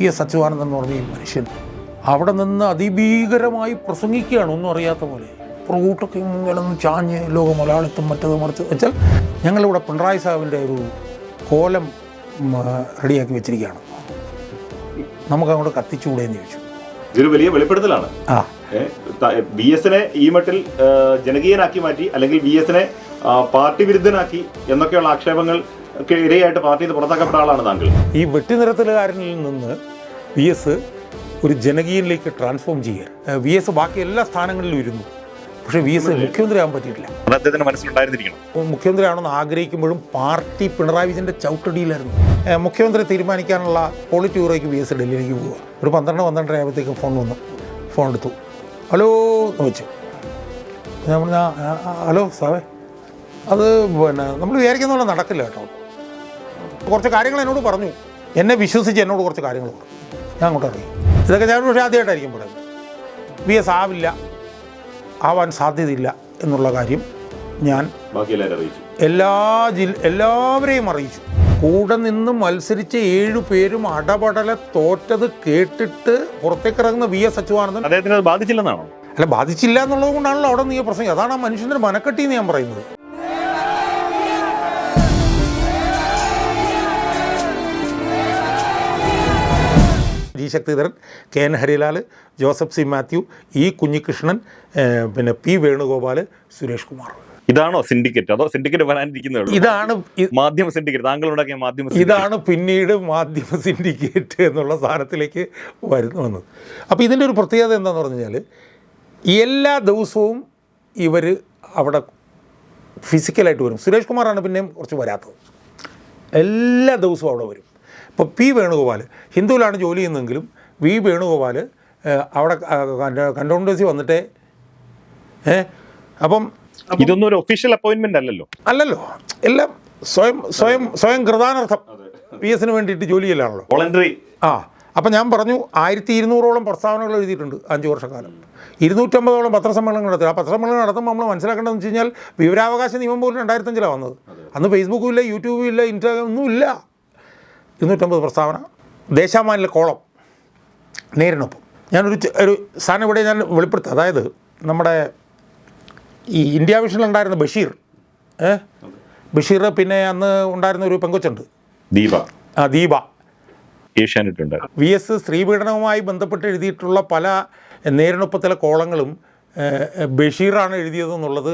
P S Achuthanandan എന്ന് പറഞ്ഞ ഈ മനുഷ്യൻ അവിടെ നിന്ന് അതിഭീകരമായി പ്രസംഗിക്കുകയാണ് ഒന്നും അറിയാത്ത പോലെ. പുറകോട്ടൊക്കെ ഇങ്ങനെ ഒന്ന് ചാഞ്ഞ് ലോക മലയാളിത്തം മറ്റത് മറിച്ച് വെച്ചാൽ ഞങ്ങളിവിടെ പിണറായി സാഹിബിന്റെ ഒരു കോലം റെഡിയാക്കി വെച്ചിരിക്കുകയാണ്. നമുക്ക് അങ്ങോട്ട് കത്തിച്ചുകൂടെ എന്ന് ചോദിച്ചു. ഇതൊരു വലിയ വെളിപ്പെടുത്തലാണ്. ആ. ബി എസിനെ ഈ മട്ടിൽ ജനകീയനാക്കി മാറ്റി അല്ലെങ്കിൽ ബി എസിനെ പാർട്ടി വിരുദ്ധനാക്കി എന്നൊക്കെയുള്ള ആക്ഷേപങ്ങൾ ഇരയായിട്ട് പാർട്ടിയിൽ നിന്ന് പുറത്താക്കപ്പെട്ട ആളാണ് താങ്കൾ. ഈ വെട്ടിനിരത്തലുകാരനിൽ നിന്ന് വി എസ് ഒരു ജനകീയനിലേക്ക് ട്രാൻസ്ഫോം ചെയ്യുക. വി എസ് ബാക്കി എല്ലാ സ്ഥാനങ്ങളിലും ഇരുന്നു. പക്ഷേ വി എസ് മുഖ്യമന്ത്രിയാകാൻ പറ്റിയിട്ടില്ല. അദ്ദേഹത്തിന് മനസ്സിലുണ്ടായിരുന്നിരിക്കണം. മുഖ്യമന്ത്രിയാണെന്ന് ആഗ്രഹിക്കുമ്പോഴും പാർട്ടി പിണറായി വിജയന്റെ ചവിട്ടടിയിലായിരുന്നു. മുഖ്യമന്ത്രി തീരുമാനിക്കാനുള്ള പോളിറ്റ് ബ്യൂറോയ്ക്ക് വി എസ് ഡൽഹിയിലേക്ക് പോവുക. ഒരു പന്ത്രണ്ട് പന്ത്രണ്ടര ആയപ്പോഴത്തേക്കും ഫോൺ വന്നു. ഫോൺ എടുത്തു. ഹലോ എന്ന് വെച്ചു. ഞാൻ പറഞ്ഞു "ആ, ആ, ആ, ഹലോ സാറേ. അത് പിന്നെ നമ്മൾ വിചാരിക്കുന്ന പോലെ നടക്കില്ല കേട്ടോ. കുറച്ച് കാര്യങ്ങൾ എന്നോട് പറഞ്ഞു. എന്നെ വിശ്വസിച്ച് എന്നോട് കുറച്ച് കാര്യങ്ങൾ പറഞ്ഞു. ഞാൻ അങ്ങോട്ട് ഇറങ്ങി. ഇതൊക്കെ ഞാൻ പക്ഷേ ആദ്യമായിട്ടായിരിക്കും പറയുന്നത് വി എസ് ആവില്ല. ആവാൻ സാധ്യതയില്ല എന്നുള്ള കാര്യം ഞാൻ എല്ലാ ജില്ല എല്ലാവരെയും അറിയിച്ചു. കൂടെ നിന്ന് മത്സരിച്ച ഏഴു പേരും അടപടലെ തോറ്റത് കേട്ടിട്ട് പുറത്തേക്ക് ഇറങ്ങുന്ന വി എസ് അച്യുതാനന്ദൻ. അദ്ദേഹത്തിന് അത് ബാധിച്ചില്ലെന്നാണോ? അല്ല ബാധിച്ചില്ല എന്നുള്ളത് കൊണ്ടാണല്ലോ അവിടെ നീ പ്രശ്നം അതാണ് ആ മനുഷ്യന്റെ മനക്കെട്ടി എന്ന് ഞാൻ പറയുന്നത്. G Sakthidharan K N Harilal Joseph C Mathew E Kunhikrishnan പിന്നെ പി വേണുഗോപാൽ സുരേഷ് കുമാർ. ഇതാണോ സിൻഡിക്കേറ്റ്? അതോ സിൻഡിക്കേറ്റ് വരാനിരിക്കുന്നത് ഇതാണ് മാധ്യമ സിൻഡിക്കേറ്റ്. താങ്കൾ ഉണ്ടാക്കിയ മാധ്യമ. ഇതാണ് പിന്നീട് മാധ്യമ സിൻഡിക്കേറ്റ് എന്നുള്ള സാധനത്തിലേക്ക് വരുന്നു വന്നത്. അപ്പോൾ ഇതിന്റെ ഒരു പ്രത്യേകത എന്താണെന്ന് പറഞ്ഞു കഴിഞ്ഞാൽ എല്ലാ ദിവസവും ഇവർ അവിടെ ഫിസിക്കലായിട്ട് വരും. സുരേഷ് കുമാറാണ് പിന്നെയും കുറച്ച് വരാത്തത്. എല്ലാ ദിവസവും അവിടെ വരും. ഇപ്പോൾ പി വേണുഗോപാൽ ഹിന്ദുവിലാണ് ജോലി ചെയ്യുന്നതെങ്കിലും വി വേണുഗോപാൽ അവിടെ കണ്ടോണ്ടേഴ്സി വന്നിട്ടേ ഏ അപ്പം ഇതൊന്നും ഒരു ഒഫീഷ്യൽ അപ്പോയിന്റ്മെന്റ് അല്ലല്ലോ. അല്ലല്ലോ. എല്ലാം സ്വയം സ്വയം സ്വയം കൃതാനർത്ഥം. പി എസിന് വേണ്ടിയിട്ട് ജോലി ചെയ്യലാണല്ലോ വോളണ്ടറി ആ അപ്പം ഞാൻ പറഞ്ഞു ആയിരത്തി ഇരുന്നൂറോളം പ്രസ്താവനകൾ എഴുതിയിട്ടുണ്ട് അഞ്ച് വർഷക്കാലം. ഇരുന്നൂറ്റമ്പതോളം പത്രസമ്മേളനങ്ങൾ നടത്തി. ആ പത്രസമ്മേളനം നടത്തുമ്പോൾ നമ്മൾ മനസ്സിലാക്കേണ്ടതെന്ന് വെച്ച് കഴിഞ്ഞാൽ വിവരാവകാശ നിയമം പോലും രണ്ടായിരത്തഞ്ചിലാണ് വന്നത്. അന്ന് ഫേസ്ബുക്കും ഇല്ല യൂട്യൂബും ഇല്ല ഇൻസ്റ്റാഗ്രാം ഒന്നും ഇല്ല. ഇരുന്നൂറ്റമ്പത് പ്രസ്താവന. ദേശാമാനിലെ കോളം. നേരിനൊപ്പം. ഞാനൊരു ഒരു സാധനം ഇവിടെ ഞാൻ വെളിപ്പെടുത്തുക അതായത് നമ്മുടെ ഈ ഇന്ത്യ വിഷനിലുണ്ടായിരുന്ന ബഷീർ ഏ? ബഷീർ പിന്നെ അന്ന് ഉണ്ടായിരുന്ന ഒരു പെങ്കൊച്ചുണ്ട്. ദീപ. ആ ദീപ. ഏഷ്യാനെറ്റ് വി എസ് സ്ത്രീപീഡനവുമായി ബന്ധപ്പെട്ട് എഴുതിയിട്ടുള്ള പല നേരിനൊപ്പത്തിലെ കോളങ്ങളും ബഷീറാണ് എഴുതിയതെന്നുള്ളത്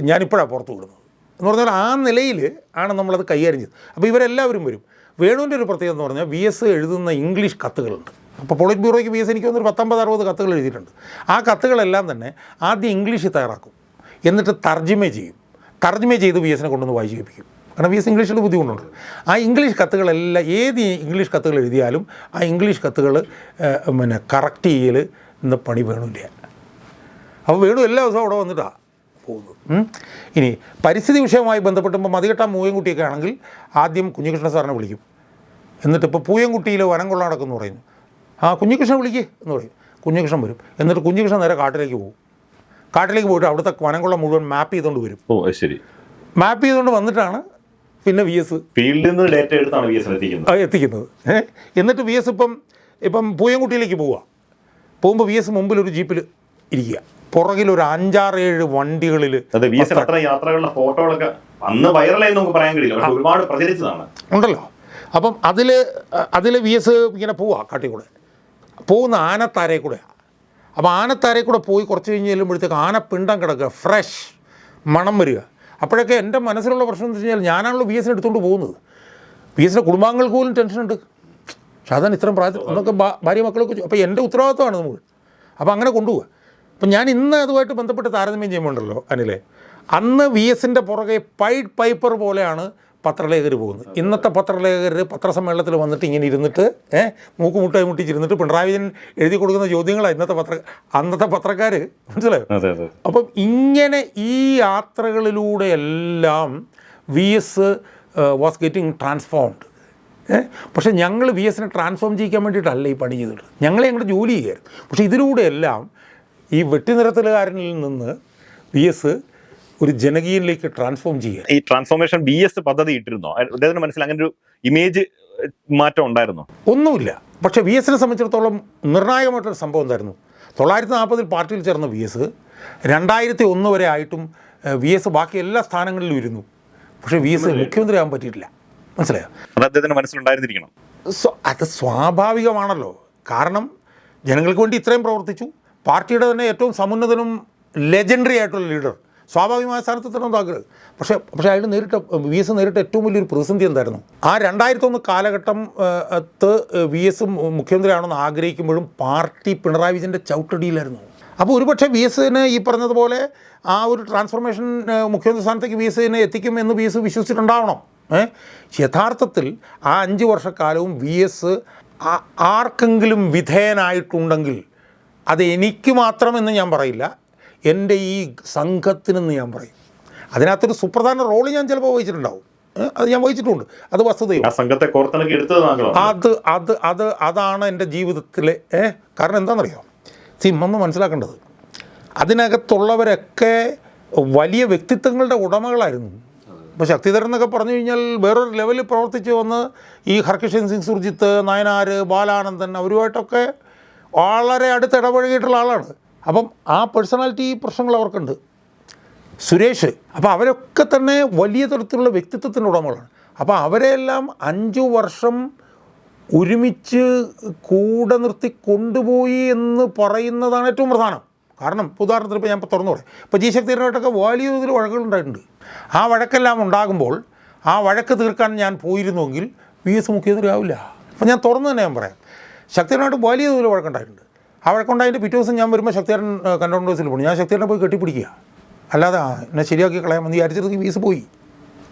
ഞാനിപ്പോഴാണ് പുറത്തു വിടുന്നത്. എന്ന് പറഞ്ഞാൽ ആ നിലയിൽ ആണ് നമ്മളത് കൈകാര്യം ചെയ്തത്. അപ്പോൾ ഇവരെല്ലാവരും വരും. വേണുവിന്റെ ഒരു പ്രത്യേകത എന്ന് പറഞ്ഞാൽ വി എസ് എഴുതുന്ന ഇംഗ്ലീഷ് കത്തുകളുണ്ട്. അപ്പോൾ പോളിറ്റ് ബ്യൂറോയ്ക്ക് വി എസ് എനിക്ക് തോന്നുന്നു ഒരു പത്തൊമ്പത് അറുപത് കത്തുകൾ എഴുതിയിട്ടുണ്ട്. ആ കത്തുകളെല്ലാം തന്നെ ആദ്യം ഇംഗ്ലീഷിൽ തയ്യാറാക്കും. എന്നിട്ട് തർജിമ ചെയ്യും. തർജിമ ചെയ്ത് വി എസിനെ കൊണ്ടുവന്ന് വായിച്ചു കേൾപ്പിക്കും കാരണം വി എസ് ഇംഗ്ലീഷിൽ ബുദ്ധിമുട്ടുണ്ട്. ആ ഇംഗ്ലീഷ് കത്തുകളെല്ലാം ഏത് ഇംഗ്ലീഷ് കത്തുകൾ എഴുതിയാലും ആ ഇംഗ്ലീഷ് കത്തുകൾ പിന്നെ കറക്റ്റ് ചെയ്യൽ ഇന്ന് പണി വേണില്ല അപ്പോൾ വേണു എല്ലാ ദിവസവും അവിടെ വന്നിട്ടാണ് പോകുന്നത്. ഇനി പരിസ്ഥിതി വിഷയവുമായി ബന്ധപ്പെട്ടുമ്പോൾ മതികെട്ടാൻ മൂവൻകുട്ടിയൊക്കെ ആണെങ്കിൽ ആദ്യം കുഞ്ഞികൃഷ്ണ സാറിനെ വിളിക്കും. എന്നിട്ട് ഇപ്പോൾ പൂയംകുട്ടിയിൽ വനം കൊള്ള നടക്കുന്നു പറയുന്നു. ആ കുഞ്ഞികൃഷ്ണൻ വിളിക്കേ എന്ന് പറയും. കുഞ്ഞികൃഷ്ണൻ വരും. എന്നിട്ട് കുഞ്ഞികൃഷ്ണൻ നേരെ കാട്ടിലേക്ക് പോകും. കാട്ടിലേക്ക് പോയിട്ട് അവിടുത്തെ വനംകൊള്ള മുഴുവൻ മാപ്പ് ചെയ്തുകൊണ്ട് വരും. ഓ ശരി. മാപ്പ് ചെയ്തുകൊണ്ട് വന്നിട്ടാണ് പിന്നെ വി എസ് ഫീൽഡിൽ നിന്ന് ഡേറ്റ എടുത്താണ് വി എസ് എത്തിക്കുന്നത്. എത്തിക്കുന്നത്? എന്നിട്ട് വി എസ് ഇപ്പം ഇപ്പം പൂയംകുട്ടിയിലേക്ക് പോവുക പോകുമ്പോൾ വി എസ് മുമ്പിൽ ഒരു ജീപ്പിൽ ഇരിക്കുക. പുറകിൽ ഒരു അഞ്ചാറ് ഏഴ് വണ്ടികളിൽ യാത്രകളുടെ ഫോട്ടോകളൊക്കെ അന്ന് വൈറലായി നമുക്ക് പറയാൻ കഴിയില്ല. ഒരുപാട് പ്രചരിച്ചതാണ്. ഉണ്ടല്ലോ. അപ്പം അതിൽ അതിൽ വി എസ് ഇങ്ങനെ പോവാ കാട്ടിൽ കൂടെ. പോകുന്ന ആനത്താരെ കൂടെ. അപ്പം ആനത്താരെ കൂടെ പോയി കുറച്ച് കഴിഞ്ഞ് ചെല്ലുമ്പോഴത്തേക്ക് പിണ്ടം കിടക്കുക ഫ്രഷ് മണം വരിക. അപ്പോഴൊക്കെ എന്റെ മനസ്സിലുള്ള പ്രശ്നം എന്ന് വെച്ച് കഴിഞ്ഞാൽ ഞാനാണല്ലോ വി എസിനെ എടുത്തുകൊണ്ട് പോകുന്നത്. വി എസിന്റെ കുടുംബാംഗങ്ങൾക്ക് പോലും ടെൻഷനുണ്ട് ഷാദാൻ ഇത്രയും പ്രായത്തിൽ എന്നൊക്കെ ഭാര്യ മക്കളൊക്കെ അപ്പം അപ്പോൾ എന്റെ ഉത്തരവാദിത്തമാണ് നമ്മൾ. അപ്പോൾ അങ്ങനെ കൊണ്ടുപോവുക അപ്പം ഞാൻ ഇന്ന് അതുമായിട്ട് ബന്ധപ്പെട്ട് താരതമ്യം ചെയ്യുമ്പോണ്ടല്ലോ അനിലെ. അന്ന് വി എസിന്റെ പുറകെ പൈഡ് പൈപ്പർ പോലെയാണ് പത്രലേഖകർ പോകുന്നത് ഇന്നത്തെ പത്രലേഖകർ പത്രസമ്മേളനത്തിൽ വന്നിട്ട് ഇങ്ങനെ ഇരുന്നിട്ട് ഏഹ് മൂക്കുമുട്ടായി മുട്ടിച്ചിരുന്നിട്ട് പിണറായി വിജയൻ എഴുതി കൊടുക്കുന്ന ചോദ്യങ്ങളാണ് ഇന്നത്തെ പത്ര അന്നത്തെ പത്രക്കാർ മനസ്സിലായോ? അപ്പം ഇങ്ങനെ ഈ യാത്രകളിലൂടെയെല്ലാം V S was getting transformed പക്ഷേ ഞങ്ങൾ വി എസിനെ ട്രാൻസ്ഫോം ചെയ്യിക്കാൻ വേണ്ടിയിട്ടല്ല ഈ പണി ചെയ്തിട്ട് ഞങ്ങളെ ഞങ്ങളുടെ ജോലി ചെയ്യായിരുന്നു. പക്ഷേ ഇതിലൂടെയെല്ലാം ഈ വെട്ടിനിരത്തലുകാരനിൽ നിന്ന് വി എസ് ഒരു ജനകീയനിലേക്ക് ട്രാൻസ്ഫോം ചെയ്യുക. ഈ ട്രാൻസ്ഫോർമേഷൻ ബി എസ് പദ്ധതി ഇട്ടിരുന്നോ? അദ്ദേഹത്തിന് മനസ്സിൽ അങ്ങനെ ഒരു ഇമേജ് മാറ്റം ഉണ്ടായിരുന്നോ? ഒന്നുമില്ല. പക്ഷേ വി എസിനെ സംബന്ധിച്ചിടത്തോളം നിർണായകമായിട്ടൊരു സംഭവം എന്തായിരുന്നു തൊള്ളായിരത്തി നാൽപ്പതിൽ പാർട്ടിയിൽ ചേർന്ന വി എസ് രണ്ടായിരത്തി ഒന്ന് വരെ ആയിട്ടും വി എസ് ബാക്കി എല്ലാ സ്ഥാനങ്ങളിലും ഇരുന്നു. പക്ഷേ വി എസ് മുഖ്യമന്ത്രി ആകാൻ പറ്റിയിട്ടില്ല. മനസ്സിലായോ? അദ്ദേഹത്തിന് മനസ്സിലുണ്ടായിരുന്നിരിക്കണം. അത് സ്വാഭാവികമാണല്ലോ. കാരണം ജനങ്ങൾക്ക് വേണ്ടി ഇത്രയും പ്രവർത്തിച്ചു. പാർട്ടിയുടെ തന്നെ ഏറ്റവും സമുന്നതനും ലെജൻഡറി ആയിട്ടുള്ള ലീഡർ സ്വാഭാവികമായ സ്ഥാനത്ത് എത്തണമെന്ന് ആഗ്രഹം. പക്ഷേ പക്ഷേ അയാൾ നേരിട്ട വി എസ് നേരിട്ട ഏറ്റവും വലിയൊരു പ്രതിസന്ധി എന്തായിരുന്നു? ആ രണ്ടായിരത്തൊന്ന് കാലഘട്ടം അത്ത് ത്ത് വി എസ് മുഖ്യമന്ത്രിയാണെന്ന് ആഗ്രഹിക്കുമ്പോഴും പാർട്ടി പിണറായി വിജയന്റെ ചവിട്ടടിയിലായിരുന്നു. അപ്പോൾ ഒരുപക്ഷെ വി എസിന് ഈ പറഞ്ഞതുപോലെ ആ ഒരു ട്രാൻസ്ഫോർമേഷൻ മുഖ്യമന്ത്രി സ്ഥാനത്തേക്ക് വി എസിനെ എത്തിക്കും എന്ന് വി എസ് വിശ്വസിച്ചിട്ടുണ്ടാവണം. യഥാർത്ഥത്തിൽ ആ അഞ്ച് വർഷക്കാലവും വി എസ് ആർക്കെങ്കിലും വിധേയനായിട്ടുണ്ടെങ്കിൽ അത് എനിക്ക് മാത്രമെന്ന് ഞാൻ പറയില്ല. എന്റെ ഈ സംഘത്തിനെന്ന് ഞാൻ പറയും. അതിനകത്തൊരു സുപ്രധാന റോൾ ഞാൻ ചിലപ്പോൾ വഹിച്ചിട്ടുണ്ടാവും. അത് ഞാൻ വഹിച്ചിട്ടുണ്ട്. അത് വസ്തുതയും? സംഘത്തെ അത് അത് അത് അതാണ് എന്റെ ജീവിതത്തിലെ ഏ കാരണം എന്താണെന്നറിയോ? സിമ്മൊന്ന് മനസ്സിലാക്കേണ്ടത്. അതിനകത്തുള്ളവരൊക്കെ വലിയ വ്യക്തിത്വങ്ങളുടെ ഉടമകളായിരുന്നു. ഇപ്പോൾ ശക്തിധരൻ എന്നൊക്കെ പറഞ്ഞു കഴിഞ്ഞാൽ വേറൊരു ലെവലിൽ പ്രവർത്തിച്ച് വന്ന് ഈ ഹർകിഷൻ സിംഗ് സുർജിത്ത് നയനാർ ബാലാനന്ദൻ അവരുമായിട്ടൊക്കെ വളരെ അടുത്ത് ഇടപഴകിയിട്ടുള്ള ആളാണ്. അപ്പം ആ പേഴ്സണാലിറ്റി പ്രശ്നങ്ങൾ അവർക്കുണ്ട്. സുരേഷ് അപ്പോൾ അവരൊക്കെ തന്നെ വലിയ തരത്തിലുള്ള വ്യക്തിത്വത്തിന്റെ ഉടമകളാണ്. അപ്പോൾ അവരെല്ലാം അഞ്ചു വർഷം ഒരുമിച്ച് കൂടെ നിർത്തി കൊണ്ടുപോയി എന്ന് പറയുന്നതാണ് ഏറ്റവും പ്രധാനം. കാരണം ഉദാഹരണത്തിന് ഇപ്പോൾ ഞാൻ ഇപ്പോൾ തുറന്നു പറയാം. ഇപ്പോൾ ജി ശക്തിയുമായിട്ടൊക്കെ വലിയ തോതിൽ വഴക്കുകളുണ്ടായിട്ടുണ്ട് ആ വഴക്കെല്ലാം ഉണ്ടാകുമ്പോൾ ആ വഴക്ക് തീർക്കാൻ ഞാൻ പോയിരുന്നുവെങ്കിൽ വി എസ് മുഖ്യമന്ത്രി ആവില്ല അപ്പോൾ ഞാൻ തുറന്നു തന്നെ ഞാൻ പറയാം. ശക്തിയുമായിട്ട് വലിയ തോതിൽ വഴക്കുണ്ടായിട്ടുണ്ട്. ആ വഴക്കുണ്ടായതിന്റെ പിറ്റേ ദിവസം ഞാൻ വരുമ്പോൾ ശക്തിധരൻ കൺട്രോൾ ഹൗസിൽ പോകണം ഞാൻ ശക്തിധരനെ പോയി കെട്ടിപ്പിടിക്കുക. അല്ലാതെ എന്നെ ശരിയാക്കി കളയാമെന്ന് വിചാരിച്ചിട്ട് വീസ് പോയി.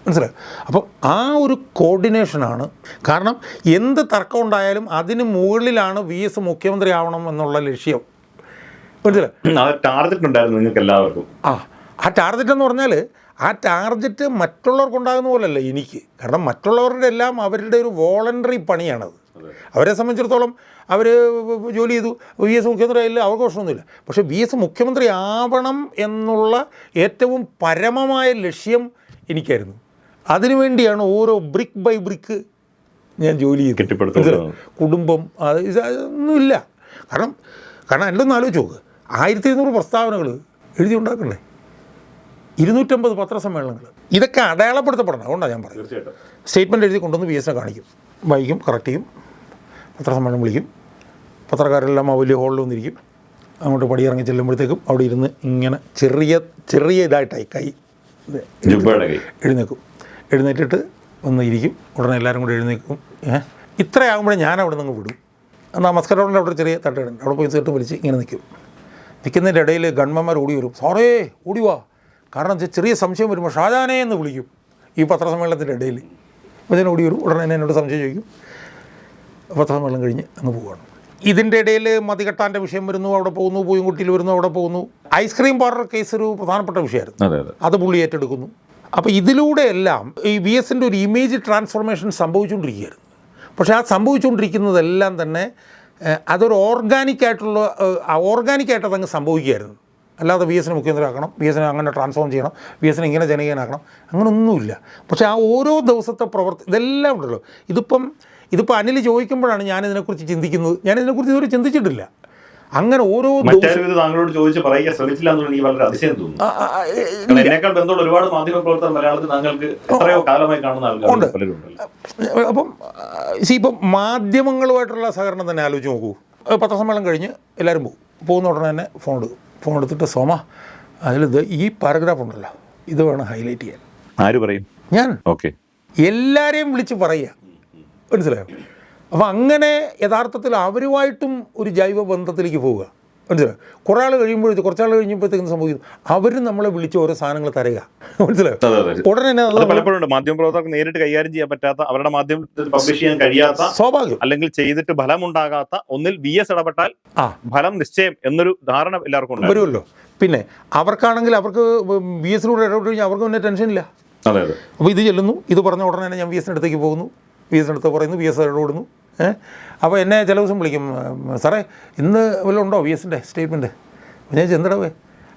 മനസ്സിലായി? അപ്പോൾ ആ ഒരു കോർഡിനേഷനാണ് കാരണം എന്ത് തർക്കം ഉണ്ടായാലും അതിന് മുകളിലാണ് വി എസ് മുഖ്യമന്ത്രി ആവണം എന്നുള്ള ലക്ഷ്യം. മനസ്സിലായി? ടാർഗറ്റ് ഉണ്ടായിരുന്നു നിങ്ങൾക്ക് എല്ലാവർക്കും. ആ ആ ടാർഗറ്റ് എന്ന് പറഞ്ഞാൽ ആ ടാർഗറ്റ് മറ്റുള്ളവർക്കുണ്ടാകുന്ന പോലല്ല എനിക്ക്. കാരണം മറ്റുള്ളവരുടെ എല്ലാം അവരുടെ ഒരു വോളണ്ടറി പണിയാണത്. അവരെ സംബന്ധിച്ചിടത്തോളം അവർ ജോലി ചെയ്തു. വി എസ് മുഖ്യമന്ത്രി ആയില്ല അവർക്ക് പ്രശ്നമൊന്നുമില്ല പക്ഷേ വി എസ് മുഖ്യമന്ത്രി ആവണം എന്നുള്ള ഏറ്റവും പരമമായ ലക്ഷ്യം എനിക്കായിരുന്നു. അതിനുവേണ്ടിയാണ് ഓരോ ബ്രിക്ക് ബൈ ബ്രിക്ക് ഞാൻ ജോലി ചെയ്ത്. കുടുംബം അത് ഇത് ഒന്നുമില്ല. കാരണം കാരണം എന്റെ ഒന്ന് ആലോചിച്ച് നോക്ക്. ആയിരത്തി ഇരുന്നൂറ് പ്രസ്താവനകൾ എഴുതി ഉണ്ടാക്കണ്ടേ? ഇരുന്നൂറ്റമ്പത് പത്രസമ്മേളനങ്ങൾ ഇതൊക്കെ അടയാളപ്പെടുത്തപ്പെടണം. അതുകൊണ്ടാണ് ഞാൻ പറയുന്നത്. സ്റ്റേറ്റ്മെന്റ് എഴുതി കൊണ്ടുവന്ന് ബി എ കാണിക്കും. വൈകും കറക്റ്റ് ചെയ്യും. പത്രസമ്മേളനം വിളിക്കും. പത്രക്കാരെല്ലാം ആ വലിയ ഹോളിൽ വന്നിരിക്കും. അങ്ങോട്ട് പടിയിറങ്ങി ചെല്ലുമ്പോഴത്തേക്കും അവിടെ ഇരുന്ന് ഇങ്ങനെ ചെറിയ ചെറിയ ഇതായിട്ടായി കൈ എഴുന്നേക്കും എഴുന്നേറ്റിട്ട് ഒന്ന് ഇരിക്കും. ഉടനെ എല്ലാവരും കൂടി എഴുന്നേക്കും ഏഹ് ഇത്രയാകുമ്പോഴേ ഞാൻ അവിടെ നിന്ന് വിടും. എന്നാൽ മസ്കരോണിന്റെ അവിടെ ചെറിയ തട്ടുണ്ട് അവിടെ പോയി തീർത്ത് വലിച്ച് ഇങ്ങനെ നിൽക്കും. നിൽക്കുന്നതിന്റെ ഇടയിൽ ഗൺമന്മാർ ഓടി വരും. സാറേ ഓടി വാ. കാരണം ചെറിയ സംശയം വരുമ്പോൾ ഷാജാനേ എന്ന് വിളിക്കും ഈ പത്രസമ്മേളനത്തിന്റെ ഇടയിൽ. അപ്പോൾ ഞാൻ ഓടി വരും. ഉടനെ തന്നെ എന്നോട് സംശയം ചോദിക്കും. പത്രസമ്മേളനം കഴിഞ്ഞ് അങ്ങ് പോവുകയാണ്. ഇതിന്റെ ഇടയിൽ മതികെട്ടാന്റെ വിഷയം വരുന്നു അവിടെ പോകുന്നു പൂയംകുട്ടിയിൽ വരുന്നു അവിടെ പോകുന്നു. ഐസ്ക്രീം പാർലർ കേസ് ഒരു പ്രധാനപ്പെട്ട വിഷയമായിരുന്നു. അതെ അതെ. അത് പുള്ളി ഏറ്റെടുക്കുന്നു. അപ്പോൾ ഇതിലൂടെയെല്ലാം ഈ വി എസിന്റെ ഒരു ഇമേജ് ട്രാൻസ്ഫോർമേഷൻ സംഭവിച്ചുകൊണ്ടിരിക്കുകയായിരുന്നു. പക്ഷേ ആ സംഭവിച്ചുകൊണ്ടിരിക്കുന്നതെല്ലാം തന്നെ അതൊരു ഓർഗാനിക്കായിട്ടുള്ള ഓർഗാനിക്കായിട്ട് അതങ്ങ് സംഭവിക്കുകയായിരുന്നു. അല്ലാതെ വി എസിനെ മുഖ്യമന്ത്രിയാക്കണം വി എസിനെ അങ്ങനെ ട്രാൻസ്ഫോം ചെയ്യണം വി എസിനെ ഇങ്ങനെ ജനകീയനാക്കണം അങ്ങനൊന്നുമില്ല. പക്ഷേ ആ ഓരോ ദിവസത്തെ പ്രവർത്തി ഇതെല്ലാം ഉണ്ടല്ലോ. ഇതിപ്പം ഇതിപ്പോൾ അനിൽ ചോദിക്കുമ്പോഴാണ് ഞാൻ ഇതിനെക്കുറിച്ച് ചിന്തിക്കുന്നത്. ഞാൻ ഇതിനെക്കുറിച്ച് ഇതുവരെ ചിന്തിച്ചിട്ടില്ല. അങ്ങനെ ഓരോ താങ്കളോട് ചോദിച്ച് പറയാൻ ശ്രമിച്ചില്ല എനിക്ക് വളരെ അതിശയം തോന്നുന്നു. ആ, ആ, ആ, കാരണം ഇതിനേക്കാൾ ബന്ധമുള്ള ഒരുപാട് മാധ്യമ പ്രവർത്തകർ മലയാളത്തിൽ താങ്കൾക്ക് എത്രയോ കാലമായി കാണുന്ന ആൾക്കാർ അപ്പം സി ഇപ്പം മാധ്യമങ്ങളുമായിട്ടുള്ള സഹകരണം തന്നെ ആലോചിച്ച് നോക്കൂ. പത്രസമ്മേളനം കഴിഞ്ഞ് എല്ലാവരും പോകും. പോകുന്ന ഉടനെ തന്നെ ഫോൺ എടുക്കും. ഫോൺ എടുത്തിട്ട് സോമ അതിലിത് ഈ പാരഗ്രാഫ് ഉണ്ടല്ലോ. ഇത് വേണം ഹൈലൈറ്റ് ചെയ്യാൻ. ആര് പറയും? ഞാൻ. ഓക്കെ എല്ലാവരെയും വിളിച്ച് പറയുക. മനസ്സിലായോ? അപ്പോൾ അങ്ങനെ യഥാർത്ഥത്തിൽ അവരുമായിട്ടും ഒരു ജൈവ ബന്ധത്തിലേക്ക് പോവുക. മനസ്സിലായോ? കുറേ ആൾ കഴിയുമ്പോഴത്തേക്ക് കുറച്ചാൾ കഴിയുമ്പോഴത്തേക്കും സംഭവിക്കുന്നു അവരും നമ്മളെ വിളിച്ച് ഓരോ സാധനങ്ങൾ തരിക മനസ്സിലായോ? ഉടനെ തന്നെ പലപ്പോഴും മാധ്യമപ്രവർത്തകർക്ക് നേരിട്ട് കൈകാര്യം ചെയ്യാൻ പറ്റാത്ത അവരുടെ മാധ്യമത്തിൽ പബ്ലിഷ് ചെയ്യാൻ കഴിയാത്ത സ്വാഭാവികം. അല്ലെങ്കിൽ ചെയ്തിട്ട് ഫലമുണ്ടാകാത്ത ഒന്നിൽ വി എസ് ഇടപെട്ടാൽ ആ. ഫലം നിശ്ചയം എന്നൊരു ധാരണ എല്ലാവർക്കും ഉണ്ട് വരുമല്ലോ. പിന്നെ അവർക്കാണെങ്കിൽ അവർക്ക് വി എസിലൂടെ ഇടപെട്ട് കഴിഞ്ഞാൽ അവർക്ക് പിന്നെ ടെൻഷനില്ല. അപ്പോൾ ഇത് ചെല്ലുന്നു. ഇത് പറഞ്ഞ ഉടനെ തന്നെ ഞാൻ വി എസിന്റെ അടുത്തേക്ക് പോകുന്നു. വി എസ് എടുത്ത് പറയുന്നു വി എസ് ഇടപെടുന്നു ഏഹ് അപ്പോൾ എന്നെ ചില ദിവസം വിളിക്കും സാറേ ഇന്ന് വല്ലതും ഉണ്ടോ വി എസിന്റെ സ്റ്റേറ്റ്മെന്റ് ഞാൻ ചെന്നിടവേ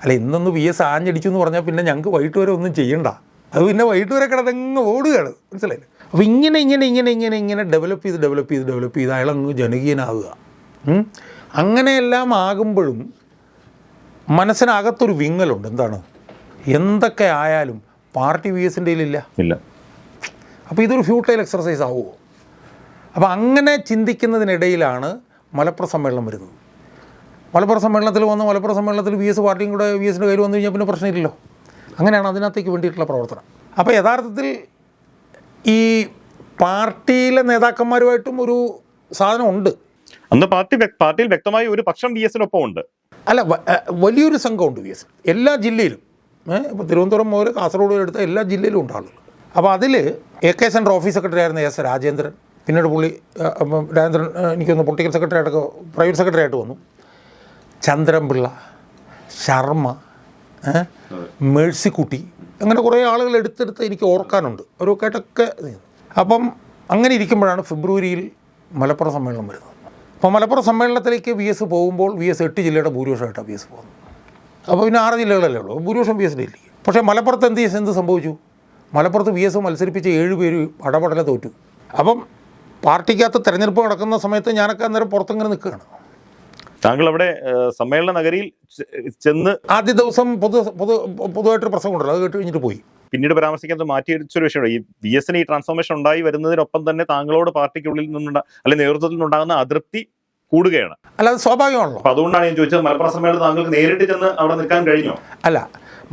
അല്ല ഇന്നൊന്ന് വി എസ് ആഞ്ഞടിച്ചു എന്ന് പറഞ്ഞാൽ പിന്നെ ഞങ്ങൾക്ക് വൈകിട്ട് വരെ ഒന്നും ചെയ്യണ്ട. അത് പിന്നെ വൈകിട്ട് വരെ കിടന്നങ്ങ് ഓടുകയാണ്. മനസ്സിലായില്ലേ? അപ്പോൾ ഇങ്ങനെ ഇങ്ങനെ ഇങ്ങനെ ഇങ്ങനെ ഇങ്ങനെ ഡെവലപ്പ് ചെയ്ത് ഡെവലപ്പ് ചെയ്ത് ഡെവലപ്പ് ചെയ്ത് അയാളങ്ങ് ജനകീയനാവുക. അങ്ങനെയെല്ലാം ആകുമ്പോഴും മനസ്സിനകത്തൊരു വിങ്ങലുണ്ട്. എന്താണ്? എന്തൊക്കെ ആയാലും പാർട്ടി വി എസിന്റെ ഇല്ല ഇല്ല. അപ്പോൾ ഇതൊരു ഫ്യൂട്ടൈൽ എക്സർസൈസ് ആവുമോ? അപ്പോൾ അങ്ങനെ ചിന്തിക്കുന്നതിനിടയിലാണ് മലപ്പുറം സമ്മേളനം വരുന്നത്. മലപ്പുറം സമ്മേളനത്തിൽ വന്ന് മലപ്പുറം സമ്മേളനത്തിൽ വി എസ് പാർട്ടിയും കൂടെ വി എസിന്റെ കയ്യിൽ വന്നു കഴിഞ്ഞാൽ പിന്നെ പ്രശ്നമില്ലല്ലോ. അങ്ങനെയാണ് അതിനകത്തേക്ക് വേണ്ടിയിട്ടുള്ള പ്രവർത്തനം. അപ്പോൾ യഥാർത്ഥത്തിൽ ഈ പാർട്ടിയിലെ നേതാക്കന്മാരുമായിട്ടും ഒരു സാധനമുണ്ട് അന്ന് പാർട്ടി പാർട്ടിയിൽ വ്യക്തമായി ഒരു പക്ഷം വി എസിനൊപ്പം ഉണ്ട്. അല്ല വലിയൊരു സംഘമുണ്ട് വി എസ് എല്ലാ ജില്ലയിലും. ഇപ്പോൾ തിരുവനന്തപുരം മുതൽ കാസർഗോഡ് എടുത്ത എല്ലാ ജില്ലയിലും ഉണ്ട് ആളുകൾ. അപ്പോൾ അതിൽ A K center office secretary ആയിരുന്ന എസ് രാജേന്ദ്രൻ പിന്നീട് പുള്ളി രാജേന്ദ്രൻ എനിക്ക് എനിക്കൊന്ന് പൊളിറ്റിക്കൽ സെക്രട്ടറി ആയിട്ടൊക്കെ പ്രൈവറ്റ് സെക്രട്ടറി ആയിട്ട് വന്നു. ചന്ദ്രൻപിള്ള ശർമ്മ മേഴ്സിക്കുട്ടി അങ്ങനെ കുറേ ആളുകൾ എടുത്തെടുത്ത് എനിക്ക് ഓർക്കാനുണ്ട്. ഓരോ കേട്ടൊക്കെ അപ്പം അങ്ങനെ ഇരിക്കുമ്പോഴാണ് ഫെബ്രുവരിയിൽ മലപ്പുറം സമ്മേളനം വരുന്നത്. അപ്പോൾ മലപ്പുറം സമ്മേളനത്തിലേക്ക് വി എസ് പോകുമ്പോൾ വി എസ് എട്ട് ജില്ലയുടെ ഭൂരിപക്ഷമായിട്ടാണ് വി എസ് പോകുന്നത്. അപ്പോൾ പിന്നെ ആറ് ജില്ലകളല്ലേ ഉള്ളൂ. ഭൂരിപക്ഷം വി എസിന്റെ ഇല്ലേ പക്ഷേ മലപ്പുറത്ത് എന്ത് എന്ത് സംഭവിച്ചു? മലപ്പുറത്ത് വി എസ് മത്സരിപ്പിച്ച ഏഴ് പേര് അടപടലെ തോറ്റു. അപ്പം പാർട്ടിക്കകത്ത് തെരഞ്ഞെടുപ്പ് നടക്കുന്ന സമയത്ത് ഞാനൊക്കെ അന്നേരം പുറത്തിങ്ങനെ നിൽക്കുകയാണ്. താങ്കൾ അവിടെ സമ്മേളന നഗരിയിൽ ചെന്ന് ആദ്യ ദിവസം പൊതു പൊതു പൊതുവായിട്ടൊരു പ്രസംഗം ഉണ്ടല്ലോ അത് കേട്ട് കഴിഞ്ഞിട്ട് പോയി. പിന്നീട് പരാമർശിക്കുന്നത് മാറ്റിയടിച്ചൊരു വിഷയമാണ് ഈ ബി എസിന് ഈ ട്രാൻസ്ഫോർമേഷൻ ഉണ്ടായി വരുന്നതിനൊപ്പം തന്നെ താങ്കളോട് പാർട്ടിക്കുള്ളിൽ നിന്നുണ്ട അല്ലെങ്കിൽ നേതൃത്വത്തിൽ നിന്നുണ്ടാകുന്ന അതൃപ്തി കൂടുകയാണ്. അല്ല അത് സ്വാഭാവികമാണല്ലോ. അപ്പൊ അതുകൊണ്ടാണ് ഞാൻ ചോദിച്ചത് മലപ്പുറം സമ്മേളനം താങ്കൾക്ക് നേരിട്ട് ചെന്ന് അവിടെ നിൽക്കാൻ കഴിഞ്ഞോ? അല്ല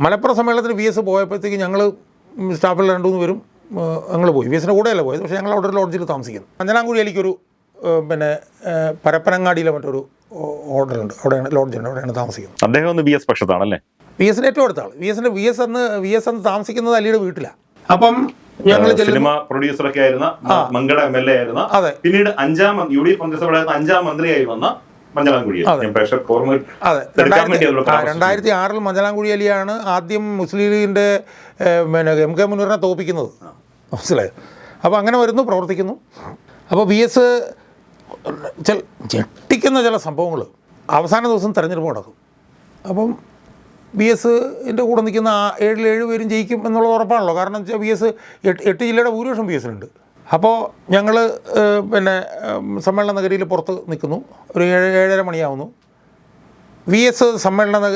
മലപ്പുറം സമ്മേളനത്തിന് വി എസ് പോയപ്പോഴത്തേക്ക് ഞങ്ങൾ സ്റ്റാഫിൽ രണ്ടു മൂന്ന് പേരും ഞങ്ങൾ പോയി. വി കൂടെ അല്ല പോയത്. പക്ഷേ ഞങ്ങൾ അവിടെ ഒരു ലോഡ്ജിൽ താമസിക്കുന്നു അഞ്ചനാംകുഴി എനിക്കൊരു പിന്നെ പരപ്പനങ്ങാടിയിലെ മറ്റൊരു ഓർഡറുണ്ട് അവിടെയാണ് ലോഡ്ജുണ്ട്. അവിടെയാണ് താമസിക്കുന്നത്. അദ്ദേഹം ഒന്ന് ബി എസ് പക്ഷത്താണല്ലേ? വി എസിന്റെ ഏറ്റവും അടുത്ത ആൾ വി എസിന്റെ വി എസ് എന്ന് വി എസ് എന്ന് താമസിക്കുന്നത് അലിയുടെ വീട്ടിലാണ് അപ്പം ഞങ്ങൾ സിനിമ പ്രൊഡ്യൂസറൊക്കെ ആയിരുന്ന മങ്കട എം എൽ എ ആയിരുന്ന. അതെ. പിന്നീട് അഞ്ചാം യു ഡി എഫ് കോൺഗ്രസ് അഞ്ചാം മന്ത്രിയായി വന്ന മഞ്ഞളാംകുഴി അതെ. രണ്ടായിരത്തി ആറിൽ മഞ്ചലാംകുഴി അലിയാണ് ആദ്യം മുസ്ലിം ലീഗിന്റെ ഏഹ്, പിന്നെ എം കെ മുനീറിനെ തോപ്പിക്കുന്നത്. മനസ്സിലായോ? അപ്പോൾ അങ്ങനെ വരുന്നു പ്രവർത്തിക്കുന്നു. അപ്പോൾ വി എസ് ചില ഞെട്ടിക്കുന്ന ചില സംഭവങ്ങൾ അവസാന ദിവസം തെരഞ്ഞെടുപ്പ് നടക്കും. അപ്പം ബി എന്റെ കൂടെ നിൽക്കുന്ന ആ ഏഴിൽ ഏഴ് പേരും ജയിക്കും എന്നുള്ളത് ഉറപ്പാണല്ലോ. കാരണം വെച്ചാൽ ബി എസ് എട്ട് എട്ട് ജില്ലയുടെ ഭൂരിപക്ഷം ബി എസിനുണ്ട്. അപ്പോൾ ഞങ്ങൾ പിന്നെ സമ്മേളന നഗരിയിൽ പുറത്ത് നിൽക്കുന്നു. ഒരു ഏഴ് ഏഴര മണിയാവുന്നു. വി എസ് സമ്മേളന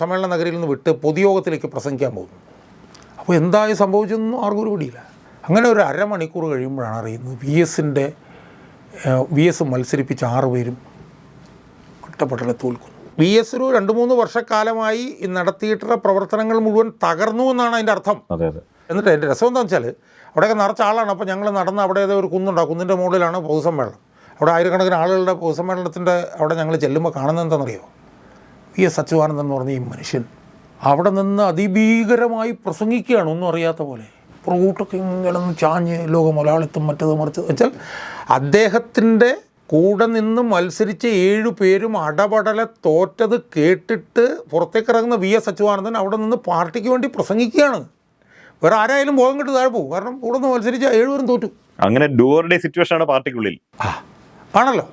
സമ്മേളന നഗരിയിൽ നിന്ന് വിട്ട് പൊതുയോഗത്തിലേക്ക് പ്രസംഗിക്കാൻ പോകുന്നു. അപ്പോൾ എന്തായി സംഭവിച്ചതെന്നും ആർക്കും ഒരു പിടിയില്ല. അങ്ങനെ ഒരു അരമണിക്കൂർ കഴിയുമ്പോഴാണ് അറിയുന്നത് വി എസിന്റെ വി എസ് മത്സരിപ്പിച്ച ആറുപേരും ഒറ്റപ്പെട്ടനെ തോൽക്കുന്നു വി എസ് ഒരു രണ്ട് മൂന്ന് വർഷക്കാലമായി നടത്തിയിട്ടുള്ള പ്രവർത്തനങ്ങൾ മുഴുവൻ തകർന്നു എന്നാണ് അതിന്റെ അർത്ഥം. എന്നിട്ട് എന്റെ രസം എന്താണെന്ന് വെച്ചാൽ അവിടെയൊക്കെ നിറച്ച ആളാണ്. അപ്പോൾ ഞങ്ങൾ നടന്ന് അവിടെ ഏതോ ഒരു കുന്നുണ്ട്. കുന്നിന്റെ മുകളിലാണ് പൊതുസമ്മേളനം. അവിടെ ആയിരക്കണക്കിന് ആളുകളുടെ പൊതുസമ്മേളനത്തിന്റെ അവിടെ ഞങ്ങൾ ചെല്ലുമ്പോൾ കാണുന്നത് എന്താണെന്നറിയോ? വി എസ് അച്യുതാനന്ദൻ എന്ന് പറഞ്ഞ ഈ മനുഷ്യൻ അവിടെ നിന്ന് അതിഭീകരമായി പ്രസംഗിക്കുകയാണ്. ഒന്നും അറിയാത്ത പോലെ. പ്രൂട്ടൊക്കെ ഇങ്ങനെ ചാഞ്ഞ് ലോക മലയാളിത്തം മറ്റത് മറിച്ചത് വെച്ചാൽ അദ്ദേഹത്തിന്റെ കൂടെ നിന്ന് മത്സരിച്ച ഏഴു പേരും അടപടലെ തോറ്റത് കേട്ടിട്ട് പുറത്തേക്ക് ഇറങ്ങുന്ന വി എസ് അച്യുതാനന്ദൻ അവിടെ നിന്ന് പാർട്ടിക്ക് വേണ്ടി പ്രസംഗിക്കുകയാണ്. വേറെ ആരായാലും ബോധം കെട്ട് താഴെ പോകും. കാരണം കൂടെ നിന്ന് മത്സരിച്ച് ഏഴുപേരും തോറ്റു. അങ്ങനെ ഡുവർ സിറ്റുവേഷൻ ആണ് പാർട്ടിക്കുള്ളിൽ. ആണല്ലോ.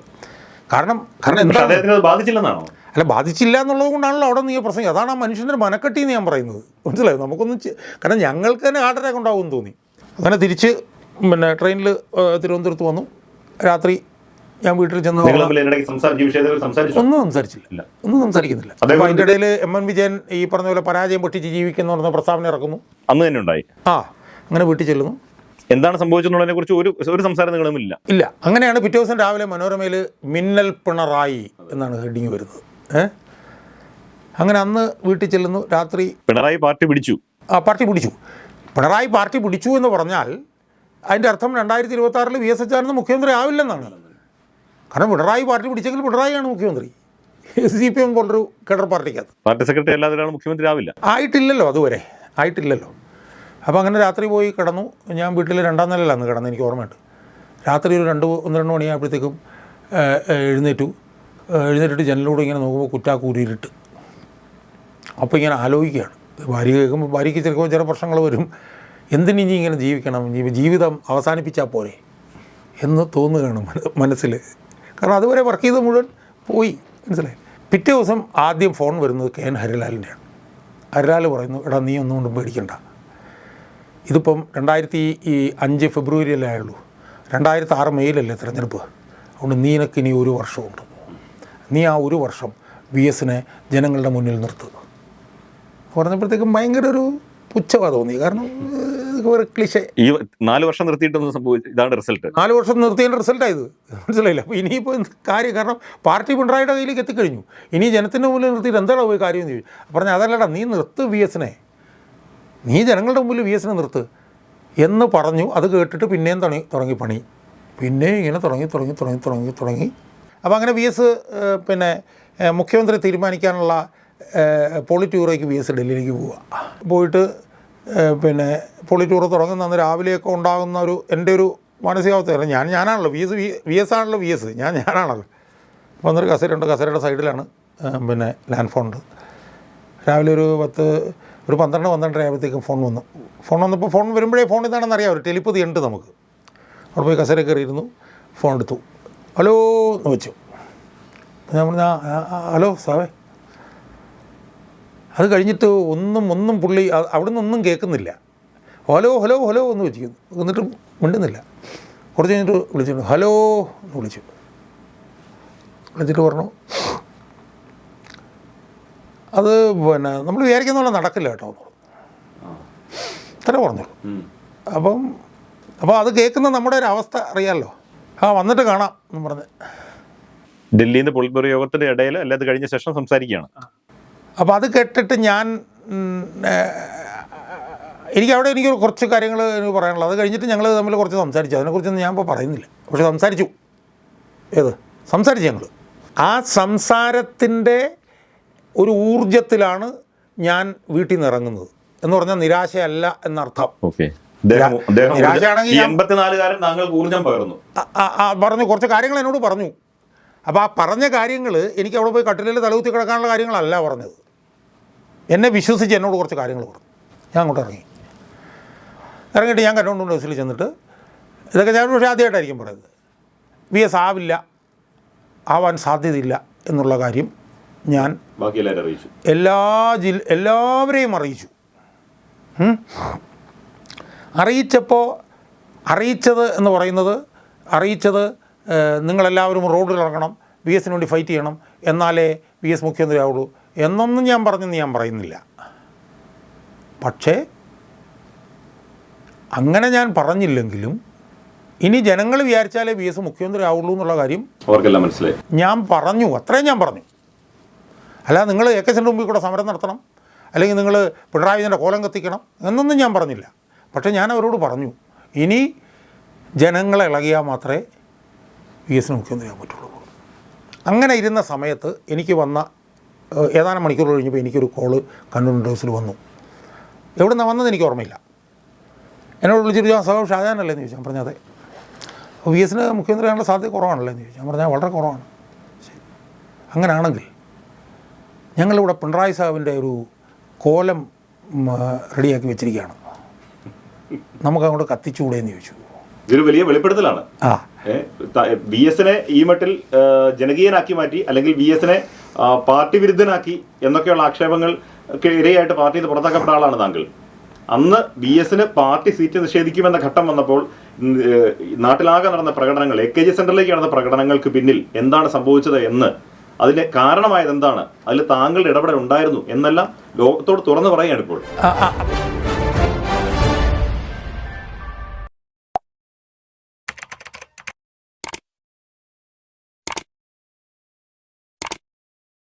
കാരണം കാരണം ബാധിച്ചില്ലെന്നാണോ? അല്ല ബാധിച്ചില്ല എന്നുള്ളത് കൊണ്ടാണല്ലോ അവിടെ നീ പ്രസംഗം അതാണ് ആ മനുഷ്യന്റെ മനക്കെട്ടി എന്ന് ഞാൻ പറയുന്നത്. മനസ്സിലായോ? നമുക്കൊന്നും കാരണം ഞങ്ങൾക്ക് തന്നെ ഹാർട്ട് അറ്റാക്ക് ഉണ്ടാവും തോന്നി. അങ്ങനെ തിരിച്ച് പിന്നെ ട്രെയിനിൽ തിരുവനന്തപുരത്ത് വന്നു. രാത്രി ഞാൻ വീട്ടിൽ ചെന്ന് ഒന്നും സംസാരിച്ചില്ല. ഒന്നും സംസാരിക്കുന്നില്ല. അപ്പൊ അതിന്റെ അതിന്റെ ഇടയിൽ എം എൻ വിജയൻ ഈ പറഞ്ഞ പോലെ പരാജയം പൊട്ടിച്ച് ജീവിക്കുന്ന പറഞ്ഞ പ്രസ്താവന ഇറക്കുന്നു. അന്ന് തന്നെ ഉണ്ടായി. ആ അങ്ങനെ വീട്ടിൽ ചെല്ലുന്നു. എന്താണ് സംഭവിച്ചെന്നുള്ളതിനെ കുറിച്ച് ഒരു ഒരു സംസാരം നിങ്ങളുമില്ല ഇല്ല. അങ്ങനെയാണ് പിറ്റേ ദിവസം രാവിലെ മനോരമയിൽ മിന്നൽ പിണറായി എന്നാണ് ഹെഡിങ് വരുന്നത്. ഏഹ് അങ്ങനെ അന്ന് വീട്ടിൽ ചെല്ലുന്നു. രാത്രി പിണറായി പാർട്ടി പിടിച്ചു. ആ പാർട്ടി പിടിച്ചു. പിണറായി പാർട്ടി പിടിച്ചു എന്ന് പറഞ്ഞാൽ അതിന്റെ അർത്ഥം രണ്ടായിരത്തി ഇരുപത്തി ആറിൽ വി എസ് അച്യുതാനന്ദൻ മുഖ്യമന്ത്രി ആവില്ലെന്നാണ്. കാരണം പിണറായി പാർട്ടി പിടിച്ചെങ്കിൽ പിണറായിയാണ് മുഖ്യമന്ത്രി. സി പി എം പോലൊരു കേഡർ പാർട്ടിക്കകത്ത്. പാർട്ടി സെക്രട്ടറി അല്ലാതെ ഒരാൾ മുഖ്യമന്ത്രി ആവില്ല. ആയിട്ടില്ലല്ലോ അതുവരെ. ആയിട്ടില്ലല്ലോ. അപ്പോൾ അങ്ങനെ രാത്രി പോയി കിടന്നു. ഞാൻ വീട്ടിൽ രണ്ടാം നിലയിലാണ് കിടന്നത് എനിക്ക് ഓർമ്മയുണ്ട്. രാത്രി ഒരു രണ്ട് ഒന്ന് രണ്ട് മണിയായപ്പോഴത്തേക്കും എഴുന്നേറ്റു. എഴുന്നേറ്റിട്ട് ജനലിലൂടെ ഇങ്ങനെ നോക്കുമ്പോൾ കുറ്റാക്കൂരിയിട്ട്. അപ്പോൾ ഇങ്ങനെ ആലോചിക്കുകയാണ്. ഭാര്യ കേൾക്കുമ്പോൾ ഭാര്യയ്ക്ക് ചിലപ്പോൾ ചില പ്രശ്നങ്ങൾ വരും. എന്തിനി ഇങ്ങനെ ജീവിക്കണം? ജീവിതം അവസാനിപ്പിച്ചാൽ പോരെ? എന്ന് തോന്നുകയാണ് മന- മനസ്സിൽ കാരണം അതുവരെ വർക്ക് ചെയ്ത് മുഴുവൻ പോയി. മനസ്സിലായി? പിറ്റേ ദിവസം ആദ്യം ഫോൺ വരുന്നത് കെ എൻ ഹരിലാലിന്റെയാണ് ഹരിലാൽ പറയുന്നു എടാ നീ ഒന്നും കൊണ്ടും പേടിക്കണ്ട. ഇതിപ്പം രണ്ടായിരത്തി ഈ അഞ്ച് ഫെബ്രുവരിയല്ലേ ആയുള്ളൂ. രണ്ടായിരത്തി ആറ് മെയ്യിലല്ലേ തിരഞ്ഞെടുപ്പ്. അതുകൊണ്ട് നീനക്ക് ഇനി ഒരു വർഷമുണ്ട് നീ ആ ഒരു വർഷം വി എസിനെ ജനങ്ങളുടെ മുന്നിൽ നിർത്തുക പറഞ്ഞപ്പോഴത്തേക്കും ഭയങ്കര ഒരു പുച്ഛമാണ് തോന്നി. കാരണം ഒരു ക്ലിഷേ. ഈ നാല് വർഷം നിർത്തിയിട്ടൊന്നും സംഭവിച്ചു ഇതാണ് റിസൾട്ട്. നാല് വർഷം നിർത്തിയതിന്റെ റിസൾട്ടായത്. മനസ്സിലായില്ല? അപ്പോൾ ഇനിയിപ്പോൾ കാര്യം? കാരണം പാർട്ടി പിണറായിയുടെ കയ്യിലേക്ക് എത്തിക്കഴിഞ്ഞു. ഇനി ജനത്തിന്റെ മുന്നിൽ നിർത്തിയിട്ട് എന്താണ് പോയി കാര്യം ചോദിച്ചു. പറഞ്ഞാൽ അതല്ലടാ നീ നിർത്ത് വി എസിനെ നീ. ജനങ്ങളുടെ മുമ്പിൽ വി എസിനെ നിർത്ത് എന്ന് പറഞ്ഞു. അത് കേട്ടിട്ട് പിന്നെയും തുടങ്ങി തുടങ്ങി പണി. പിന്നെ ഇങ്ങനെ തുടങ്ങി തുടങ്ങി തുടങ്ങി തുടങ്ങി തുടങ്ങി. അപ്പോൾ അങ്ങനെ വി എസ് പിന്നെ മുഖ്യമന്ത്രി തീരുമാനിക്കാനുള്ള പോളിറ്റ് ബ്യൂറോയ്ക്ക് വി എസ് ഡൽഹിയിലേക്ക് പോവുക. പോയിട്ട് പിന്നെ പൊളിറ്റൂർ തുടങ്ങുന്ന അന്ന് രാവിലെയൊക്കെ ഉണ്ടാകുന്ന ഒരു എന്റെ ഒരു മാനസികാവസ്ഥയാണ് ഞാൻ ഞാനാണല്ലോ വി എസ് വി എസ് ആണല്ലോ വി എസ്. ഞാൻ ഞാനാണല്ലോ. അപ്പോൾ അന്നൊരു കസേരയുണ്ട് കസേരയുടെ സൈഡിലാണ് പിന്നെ ലാൻഡ് ഫോൺ ഉണ്ട്. രാവിലെ ഒരു പത്ത് ഒരു പന്ത്രണ്ട് പന്ത്രണ്ടര ആയപ്പോഴത്തേക്കും ഫോൺ വന്നു. ഫോൺ വന്നപ്പോൾ ഫോൺ വരുമ്പോഴേ ഫോൺ ഇതാണെന്ന് അറിയാം ഒരു ടെലിപ്പതി ഉണ്ട് നമുക്ക്. അവിടെ പോയി കസേര കയറിയിരുന്നു ഫോൺ എടുത്തു. ഹലോ എന്ന് വെച്ചു. ഞാൻ പറഞ്ഞു "ആ, ആ, ആ, ഹലോ സാവേ അത് കഴിഞ്ഞിട്ട് ഒന്നും ഒന്നും പുള്ളി അവിടെ നിന്നൊന്നും ഒന്നും കേൾക്കുന്നില്ല. ഹലോ ഹലോ ഹലോ എന്ന് വിളിക്കുന്നു എന്നിട്ട് മിണ്ടുന്നില്ല. കുറച്ച് കഴിഞ്ഞിട്ട് വിളിച്ചിട്ടുണ്ട് ഹലോ എന്ന് വിളിച്ചു. വിളിച്ചിട്ട് പറഞ്ഞു അത് പിന്നെ നമ്മൾ വിചാരിക്കുന്ന പോലെ നടക്കില്ല കേട്ടോ എന്ന് പറഞ്ഞു. ഇത്ര പറഞ്ഞുള്ളൂ. അപ്പം അപ്പോൾ അത് കേൾക്കുന്ന നമ്മുടെ ഒരു അവസ്ഥ അറിയാമല്ലോ ആ വന്നിട്ട് കാണാം എന്ന് പറഞ്ഞ്. ഡൽഹിയിൽ നിന്ന് പൊളിറ്റ് യോഗത്തിന്റെ യോഗത്തിന്റെ ഇടയിൽ അല്ലാതെ കഴിഞ്ഞ ശേഷം സംസാരിക്കുകയാണ്. അപ്പോൾ അത് കേട്ടിട്ട് ഞാൻ എനിക്ക് അവിടെ എനിക്ക് കുറച്ച് കാര്യങ്ങൾ എനിക്ക് പറയാനുള്ളത്. അത് കഴിഞ്ഞിട്ട് ഞങ്ങൾ തമ്മിൽ കുറച്ച് സംസാരിച്ചു. അതിനെക്കുറിച്ചൊന്നും ഞാൻ ഇപ്പോൾ പറയുന്നില്ല. പക്ഷെ സംസാരിച്ചു. ഏത്? സംസാരിച്ചു ഞങ്ങൾ ആ സംസാരത്തിന്റെ ഒരു ഊർജത്തിലാണ് ഞാൻ വീട്ടിൽ നിന്ന് ഇറങ്ങുന്നത്. എന്ന് പറഞ്ഞാൽ നിരാശയല്ല എന്നർത്ഥം. പറഞ്ഞു. കുറച്ച് കാര്യങ്ങൾ എന്നോട് പറഞ്ഞു. അപ്പോൾ ആ പറഞ്ഞ കാര്യങ്ങൾ എനിക്ക് അവിടെ പോയി കട്ടിലിൽ തലകുത്തി കിടക്കാനുള്ള കാര്യങ്ങളല്ല പറഞ്ഞത്. എന്നെ വിശ്വസിച്ച് എന്നോട് കുറച്ച് കാര്യങ്ങൾ പറഞ്ഞു. ഞാൻ അങ്ങോട്ട് ഇറങ്ങി. ഇറങ്ങിയിട്ട് ഞാൻ കണ്ടുകൊണ്ട് ബസ്സിൽ ചെന്നിട്ട് ഇതൊക്കെ ഞാൻ പക്ഷേ ആദ്യമായിട്ടായിരിക്കും പറയുന്നത്. വി എസ് ആവില്ല ആവാൻ സാധ്യതയില്ല എന്നുള്ള കാര്യം ഞാൻ അറിയിച്ചു. എല്ലാ ജില്ല എല്ലാവരെയും അറിയിച്ചു. അറിയിച്ചപ്പോൾ അറിയിച്ചത് എന്ന് പറയുന്നത് അറിയിച്ചത് നിങ്ങളെല്ലാവരും റോഡിൽ ഇറങ്ങണം വി എസിന് വേണ്ടി ഫൈറ്റ് ചെയ്യണം എന്നാലേ വി എസ് മുഖ്യമന്ത്രി ആവുള്ളൂ എന്നൊന്നും ഞാൻ പറഞ്ഞെന്ന് ഞാൻ പറയുന്നില്ല. പക്ഷേ അങ്ങനെ ഞാൻ പറഞ്ഞില്ലെങ്കിലും ഇനി ജനങ്ങൾ വിചാരിച്ചാലേ വി എസ് മുഖ്യമന്ത്രി ആവുള്ളൂ എന്നുള്ള കാര്യം അവർക്കെല്ലാം മനസ്സിലായി. ഞാൻ പറഞ്ഞു അത്രയും ഞാൻ പറഞ്ഞു. അല്ല നിങ്ങൾ എ കെ സെന്റെ മുമ്പിൽ കൂടെ സമരം നടത്തണം. അല്ലെങ്കിൽ നിങ്ങൾ പിണറായി വിജയന്റെ കോലം കത്തിക്കണം എന്നൊന്നും ഞാൻ പറഞ്ഞില്ല. പക്ഷേ ഞാൻ അവരോട് പറഞ്ഞു ഇനി ജനങ്ങളെ ഇളകിയാൽ മാത്രമേ വി എസിന് മുഖ്യമന്ത്രിയാൻ പറ്റുള്ളൂ. അങ്ങനെ ഇരുന്ന സമയത്ത് എനിക്ക് വന്ന ഏതാനും മണിക്കൂർ കഴിഞ്ഞപ്പോൾ എനിക്കൊരു കോൾ കണ്ണൂർ ഡോസിൽ വന്നു. എവിടെ നിന്നാണ് വന്നത് എനിക്ക് ഓർമ്മയില്ല. എന്നോട് വിളിച്ചിട്ട് ഞാൻ സഹോ ഷാജാനല്ലേ എന്ന് ചോദിച്ചു. ഞാൻ പറഞ്ഞത് അതെ. വി എസിന് മുഖ്യമന്ത്രിയാണുള്ള സാധ്യത കുറവാണല്ലേ എന്ന് ചോദിച്ചു. ഞാൻ പറഞ്ഞാൽ വളരെ കുറവാണ്. ശരി. അങ്ങനെയാണെങ്കിൽ ഞങ്ങളിവിടെ പിണറായി സാഹിബിന്റെ ഒരു കോലം റെഡിയാക്കി വെച്ചിരിക്കുകയാണ്. നമുക്ക് അങ്ങോട്ട് കത്തിച്ചുകൂടെ എന്ന് ചോദിച്ചു. ഇതൊരു വലിയ വെളിപ്പെടുത്തലാണ്. ആ. ബി എസിനെ ഈ മട്ടിൽ ജനകീയനാക്കി മാറ്റി അല്ലെങ്കിൽ ബി എസിനെ പാർട്ടി വിരുദ്ധനാക്കി എന്നൊക്കെയുള്ള ആക്ഷേപങ്ങൾ ഇരയായിട്ട് പാർട്ടിയിൽ നിന്ന് പുറത്താക്കപ്പെട്ട ആളാണ് താങ്കൾ. അന്ന് ബി എസിന് പാർട്ടി സീറ്റ് നിഷേധിക്കുമെന്ന ഘട്ടം വന്നപ്പോൾ നാട്ടിലാകെ നടന്ന പ്രകടനങ്ങൾ എ കെ ജി സെന്ററിലേക്ക് നടന്ന പ്രകടനങ്ങൾക്ക് പിന്നിൽ എന്താണ് സംഭവിച്ചത് എന്ന് അതിന് കാരണമായത് എന്താണ് അതിൽ താങ്കളുടെ ഇടപെടൽ ഉണ്ടായിരുന്നു എന്നെല്ലാം ലോകത്തോട് തുറന്നു പറയുകയാണ് ഇപ്പോൾ.